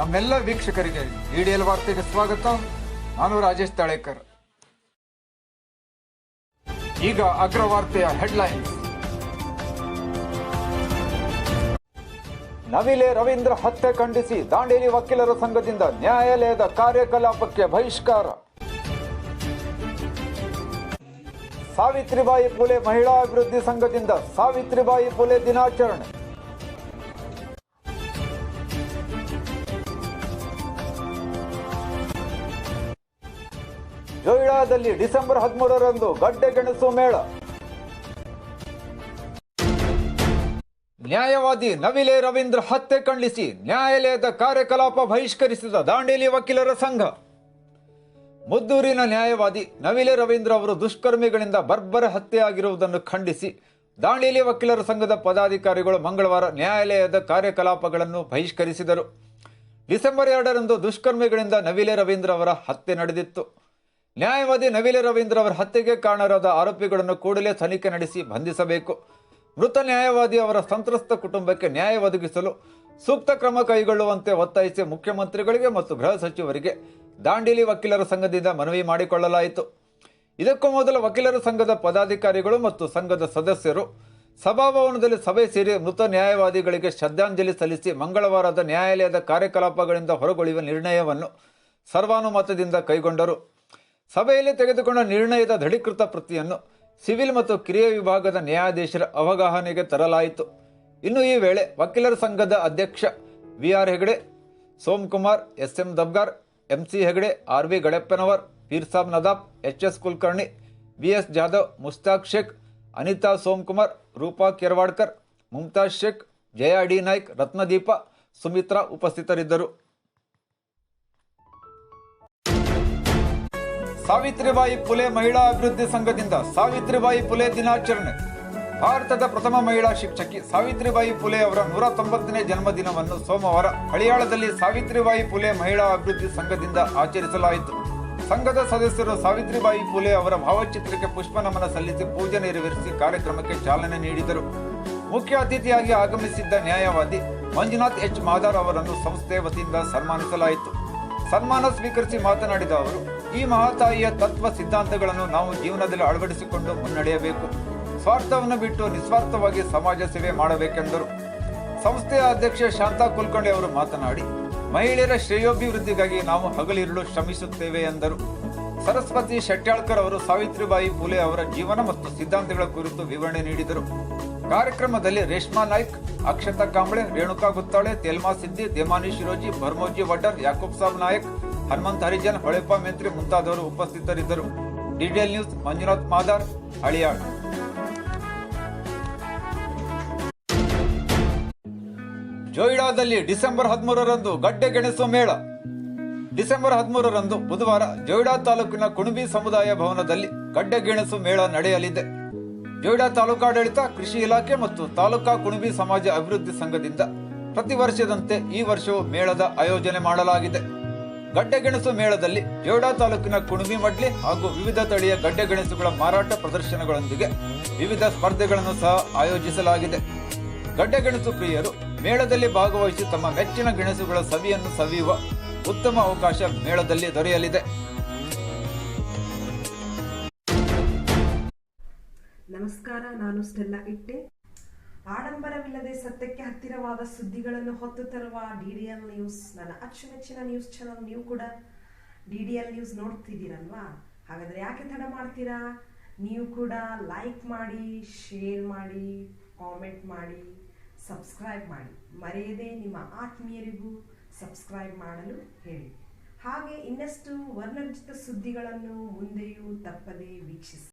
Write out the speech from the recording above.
ನಮ್ಮೆಲ್ಲ ವೀಕ್ಷಕರಿಗೆ ಡಿಡಿಎಲ್ ವಾರ್ತೆಗೆ ಸ್ವಾಗತ. ನಾನು ರಾಜೇಶ್ ತಾಳೇಕರ್. ಈಗ ಅಗ್ರ ವಾರ್ತೆಯ ಹೆಡ್ಲೈನ್ಸ್ ನವಿಲೆ ರವೀಂದ್ರ ಹತ್ಯೆ ಖಂಡಿಸಿ ದಾಂಡೇಲಿ ವಕೀಲರ ಸಂಘದಿಂದ ನ್ಯಾಯಾಲಯದ ಕಾರ್ಯಕಲಾಪಕ್ಕೆ ಬಹಿಷ್ಕಾರ. ಸಾವಿತ್ರಿಬಾಯಿ ಫುಲೆ ಮಹಿಳಾ ಅಭಿವೃದ್ಧಿ ಸಂಘದಿಂದ ಸಾವಿತ್ರಿಬಾಯಿ ಫುಲೆ ದಿನಾಚರಣೆ. ಜೋಯಿಡಾದಲ್ಲಿ ಡಿಸೆಂಬರ್ ಹದಿಮೂರರಂದು ಗಡ್ಡೆ ಗೆಣಸು ಮೇಳ. ನ್ಯಾಯವಾದಿ ನವಿಲೆ ರವೀಂದ್ರ ಹತ್ಯೆ ಖಂಡಿಸಿ ನ್ಯಾಯಾಲಯದ ಕಾರ್ಯಕಲಾಪ ಬಹಿಷ್ಕರಿಸಿದ ದಾಂಡೇಲಿ ವಕೀಲರ ಸಂಘ. ಮುದ್ದೂರಿನ ನ್ಯಾಯವಾದಿ ನವಿಲೆ ರವೀಂದ್ರ ಅವರು ದುಷ್ಕರ್ಮಿಗಳಿಂದ ಬರ್ಬರ ಹತ್ಯೆಯಾಗಿರುವುದನ್ನು ಖಂಡಿಸಿ ದಾಂಡೇಲಿ ವಕೀಲರ ಸಂಘದ ಪದಾಧಿಕಾರಿಗಳು ಮಂಗಳವಾರ ನ್ಯಾಯಾಲಯದ ಕಾರ್ಯಕಲಾಪಗಳನ್ನು ಬಹಿಷ್ಕರಿಸಿದರು. ಡಿಸೆಂಬರ್ ಎರಡರಂದು ದುಷ್ಕರ್ಮಿಗಳಿಂದ ನವಿಲೆ ರವೀಂದ್ರ ಅವರ ಹತ್ಯೆ ನಡೆದಿತ್ತು. ನ್ಯಾಯವಾದಿ ನವಿಲೆ ರವೀಂದ್ರ ಅವರ ಹತ್ಯೆಗೆ ಕಾರಣರಾದ ಆರೋಪಿಗಳನ್ನು ಕೂಡಲೇ ತನಿಖೆ ನಡೆಸಿ ಬಂಧಿಸಬೇಕು. ಮೃತ ನ್ಯಾಯವಾದಿ ಅವರ ಸಂತ್ರಸ್ತ ಕುಟುಂಬಕ್ಕೆ ನ್ಯಾಯ ಒದಗಿಸಲು ಸೂಕ್ತ ಕ್ರಮ ಕೈಗೊಳ್ಳುವಂತೆ ಒತ್ತಾಯಿಸಿ ಮುಖ್ಯಮಂತ್ರಿಗಳಿಗೆ ಮತ್ತು ಗೃಹ ಸಚಿವರಿಗೆ ದಾಂಡೇಲಿ ವಕೀಲರ ಸಂಘದಿಂದ ಮನವಿ ಮಾಡಿಕೊಳ್ಳಲಾಯಿತು. ಇದಕ್ಕೂ ಮೊದಲು ವಕೀಲರ ಸಂಘದ ಪದಾಧಿಕಾರಿಗಳು ಮತ್ತು ಸಂಘದ ಸದಸ್ಯರು ಸಭಾಭವನದಲ್ಲಿ ಸಭೆ ಸೇರಿ ಮೃತ ನ್ಯಾಯವಾದಿಗಳಿಗೆ ಶ್ರದ್ಧಾಂಜಲಿ ಸಲ್ಲಿಸಿ ಮಂಗಳವಾರದ ನ್ಯಾಯಾಲಯದ ಕಾರ್ಯಕಲಾಪಗಳಿಂದ ಹೊರಗುಳಿಯುವ ನಿರ್ಣಯವನ್ನು ಸರ್ವಾನುಮತದಿಂದ ಕೈಗೊಂಡರು. ಸಭೆಯಲ್ಲಿ ತೆಗೆದುಕೊಂಡ ನಿರ್ಣಯದ ದೃಢೀಕೃತ ಪ್ರತಿಯನ್ನು ಸಿವಿಲ್ ಮತ್ತು ಕಿರಿಯ ವಿಭಾಗದ ನ್ಯಾಯಾಧೀಶರ ಅವಗಾಹನೆಗೆ ತರಲಾಯಿತು. ಇನ್ನು ಈ ವೇಳೆ ವಕೀಲರ ಸಂಘದ ಅಧ್ಯಕ್ಷ V R Hegde, Somkumar S M Dabgar M C Hegde R V Gadeppanavar Peersab Nadab H S Kulkarni V S Jadhav, Mushtaq Shaikh, Anita Somkumar, Roopa Keravadkar, Mumtaz Shaikh, Jaya D. Naik, Ratnadeep, Sumitra ಉಪಸ್ಥಿತರಿದ್ದರು. ಸಾವಿತ್ರಿಬಾಯಿ ಪುಲೆ ಮಹಿಳಾ ಅಭಿವೃದ್ಧಿ ಸಂಘದಿಂದ ಸಾವಿತ್ರಿಬಾಯಿ ಪುಲೆ ದಿನಾಚರಣೆ. ಭಾರತದ ಪ್ರಥಮ ಮಹಿಳಾ ಶಿಕ್ಷಕಿ ಸಾವಿತ್ರಿಬಾಯಿ ಪುಲೆ ಅವರ ನೂರ ತೊಂಬತ್ತನೇ ಜನ್ಮದಿನವನ್ನು ಸೋಮವಾರ ಹಳಿಯಾಳದಲ್ಲಿ ಸಾವಿತ್ರಿಬಾಯಿ ಪುಲೆ ಮಹಿಳಾ ಅಭಿವೃದ್ಧಿ ಸಂಘದಿಂದ ಆಚರಿಸಲಾಯಿತು. ಸಂಘದ ಸದಸ್ಯರು ಸಾವಿತ್ರಿಬಾಯಿ ಪುಲೆ ಅವರ ಭಾವಚಿತ್ರಕ್ಕೆ ಪುಷ್ಪ ನಮನ ಸಲ್ಲಿಸಿ ಪೂಜೆ ನೆರವೇರಿಸಿ ಕಾರ್ಯಕ್ರಮಕ್ಕೆ ಚಾಲನೆ ನೀಡಿದರು. ಮುಖ್ಯ ಅತಿಥಿಯಾಗಿ ಆಗಮಿಸಿದ್ದ ನ್ಯಾಯವಾದಿ ಮಂಜುನಾಥ್ ಎಚ್ ಮಾದಾರ್ ಅವರನ್ನು ಸಂಸ್ಥೆ ವತಿಯಿಂದ ಸನ್ಮಾನಿಸಲಾಯಿತು. ಸನ್ಮಾನ ಸ್ವೀಕರಿಸಿ ಮಾತನಾಡಿದ ಅವರು ಈ ಮಹಾತಾಯಿಯ ತತ್ವ ಸಿದ್ಧಾಂತಗಳನ್ನು ನಾವು ಜೀವನದಲ್ಲಿ ಅಳವಡಿಸಿಕೊಂಡು ಮುನ್ನಡೆಯಬೇಕು. ಸ್ವಾರ್ಥವನ್ನು ಬಿಟ್ಟು ನಿಸ್ವಾರ್ಥವಾಗಿ ಸಮಾಜ ಸೇವೆ ಮಾಡಬೇಕೆಂದರು. ಸಂಸ್ಥೆಯ ಅಧ್ಯಕ್ಷೆ ಶಾಂತಾ ಕುಲ್ಕರ್ಣಿ ಅವರು ಮಾತನಾಡಿ, ಮಹಿಳೆಯರ ಶ್ರೇಯೋಭಿವೃದ್ಧಿಗಾಗಿ ನಾವು ಹಗಲಿರುಳು ಶ್ರಮಿಸುತ್ತೇವೆ ಎಂದರು. ಸರಸ್ವತಿ ಶೆಟ್ಯಾಳ್ಕರ್ ಅವರು ಸಾವಿತ್ರಿಬಾಯಿ ಫುಲೆ ಅವರ ಜೀವನ ಮತ್ತು ಸಿದ್ಧಾಂತಗಳ ಕುರಿತು ವಿವರಣೆ ನೀಡಿದರು. ಕಾರ್ಯಕ್ರಮದಲ್ಲಿ ರೇಷ್ಮಾ ನಾಯ್ಕ್, ಅಕ್ಷತಾ ಕಾಂಬಳೆ, ರೇಣುಕಾ ಗುತ್ತಾಳೆ, ತೇಲ್ಮಾ ಸಿದ್ದಿ, ದೇಮಾನಿ ಶಿರೋಜಿ ಭರ್ಮೋಜಿ ವಡ್ಡರ್, ಯಾಕೂಬ್ ಸಾಬ್ ನಾಯಕ್ ಹನುಮಂತ್ ಹರಿಜನ್, ಹೊಳೆಪ್ಪ ಮೇತ್ರಿ ಮುಂತಾದವರು ಉಪಸ್ಥಿತರಿದ್ದರು. Detail news, Manjunath Madar, Haliyal. ಜೋಯಿಡಾದಲ್ಲಿ December ಹದಿಮೂರರಂದು ಗಡ್ಡೆ ಗೆಣಸು ಮೇಳ. ಡಿಸೆಂಬರ್ ಹದಿಮೂರರಂದು ಬುಧವಾರ ಜೋಯಿಡಾ ತಾಲೂಕಿನ ಕುಣಬಿ ಸಮುದಾಯ ಭವನದಲ್ಲಿ ಗಡ್ಡೆ ಗೆಣಸು ಮೇಳ ನಡೆಯಲಿದೆ. ಜೋಯಿಡಾ ತಾಲೂಕಾಡಳಿತ, ಕೃಷಿ ಇಲಾಖೆ ಮತ್ತು ತಾಲೂಕಾ ಕುಣಬಿ ಸಮಾಜ ಅಭಿವೃದ್ಧಿ ಸಂಘದಿಂದ ಪ್ರತಿ ವರ್ಷದಂತೆ ಈ ವರ್ಷವೂ ಮೇಳದ ಆಯೋಜನೆ ಮಾಡಲಾಗಿದೆ. ಗಡ್ಡೆಗೆಣಸು ಮೇಳದಲ್ಲಿ ಜೋಡಾ ತಾಲೂಕಿನ ಕುಣಬಿ ಮಡ್ಲಿ ಹಾಗೂ ವಿವಿಧ ತಳಿಯ ಗಡ್ಡೆಗೆಣಸುಗಳ ಮಾರಾಟ ಪ್ರದರ್ಶನಗಳೊಂದಿಗೆ ವಿವಿಧ ಸ್ಪರ್ಧೆಗಳನ್ನು ಸಹ ಆಯೋಜಿಸಲಾಗಿದೆ. ಗಡ್ಡೆಗೆಣಸು ಪ್ರಿಯರು ಮೇಳದಲ್ಲಿ ಭಾಗವಹಿಸಿ ತಮ್ಮ ಮೆಚ್ಚಿನ ಗೆಣಸುಗಳ ಸವಿಯನ್ನು ಸವಿಯುವ ಉತ್ತಮ ಅವಕಾಶ ಮೇಳದಲ್ಲಿ ದೊರೆಯಲಿದೆ. ನಮಸ್ಕಾರ, ನಾನು ಸ್ಟೆಲ್ಲಾ ಇಟ್ಟೆ. ಆಡಂಬರವಿಲ್ಲದೆ ಸತ್ಯಕ್ಕೆ ಹತ್ತಿರವಾದ ಸುದ್ದಿಗಳನ್ನು ಹೊತ್ತು ತರುವ ಡಿಡಿಎಲ್ ನ್ಯೂಸ್, ನನ್ನ ಅಚ್ಚುಮೆಚ್ಚಿನ ನ್ಯೂಸ್ ಚಾನಲ್ ನೀವು ಕೂಡ ಡಿಡಿಎಲ್ ನ್ಯೂಸ್ ನೋಡ್ತಿದ್ದೀರಲ್ವಾ? ಹಾಗಾದ್ರೆ ಯಾಕೆ ತಡ ಮಾಡ್ತೀರಾ? ನೀವು ಕೂಡ ಲೈಕ್ ಮಾಡಿ ಶೇರ್ ಮಾಡಿ ಕಾಮೆಂಟ್ ಮಾಡಿ ಸಬ್ಸ್ಕ್ರೈಬ್ ಮಾಡಿ. ಮರೆಯದೆ ನಿಮ್ಮ ಆತ್ಮೀಯರಿಗೂ ಸಬ್ಸ್ಕ್ರೈಬ್ ಮಾಡಲು ಹೇಳಿ. ಹಾಗೆ ಇನ್ನಷ್ಟು ವರ್ಣರಂಜಿತ ಸುದ್ದಿಗಳನ್ನು ಮುಂದೆಯೂ ತಪ್ಪದೆ ವೀಕ್ಷಿಸಿ.